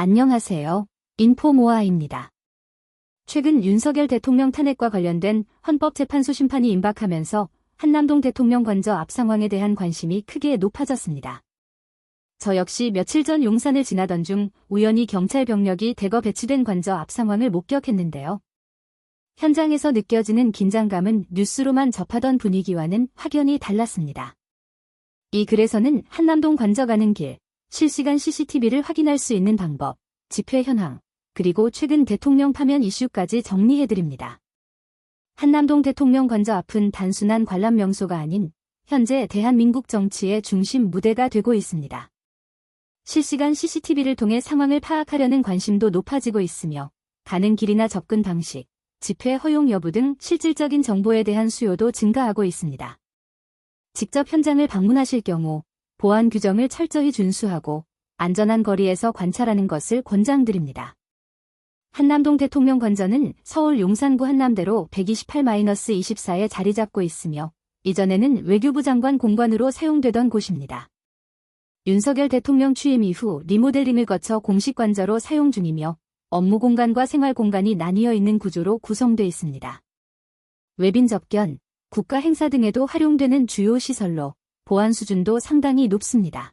안녕하세요. 인포모아입니다. 최근 윤석열 대통령 탄핵과 관련된 헌법재판소 심판이 임박하면서 한남동 대통령 관저 앞 상황에 대한 관심이 크게 높아졌습니다. 저 역시 며칠 전 용산을 지나던 중 우연히 경찰 병력이 대거 배치된 관저 앞 상황을 목격했는데요. 현장에서 느껴지는 긴장감은 뉴스로만 접하던 분위기와는 확연히 달랐습니다. 이 글에서는 한남동 관저 가는 길, 실시간 CCTV를 확인할 수 있는 방법, 집회 현황, 그리고 최근 대통령 파면 이슈까지 정리해드립니다. 한남동 대통령 관저 앞은 단순한 관람 명소가 아닌 현재 대한민국 정치의 중심 무대가 되고 있습니다. 실시간 CCTV를 통해 상황을 파악하려는 관심도 높아지고 있으며 가는 길이나 접근 방식, 집회 허용 여부 등 실질적인 정보에 대한 수요도 증가하고 있습니다. 직접 현장을 방문하실 경우 보안 규정을 철저히 준수하고 안전한 거리에서 관찰하는 것을 권장드립니다. 한남동 대통령 관저는 서울 용산구 한남대로 128-24에 자리 잡고 있으며 이전에는 외교부 장관 공관으로 사용되던 곳입니다. 윤석열 대통령 취임 이후 리모델링을 거쳐 공식 관저로 사용 중이며 업무 공간과 생활 공간이 나뉘어 있는 구조로 구성되어 있습니다. 외빈 접견, 국가 행사 등에도 활용되는 주요 시설로 보안 수준도 상당히 높습니다.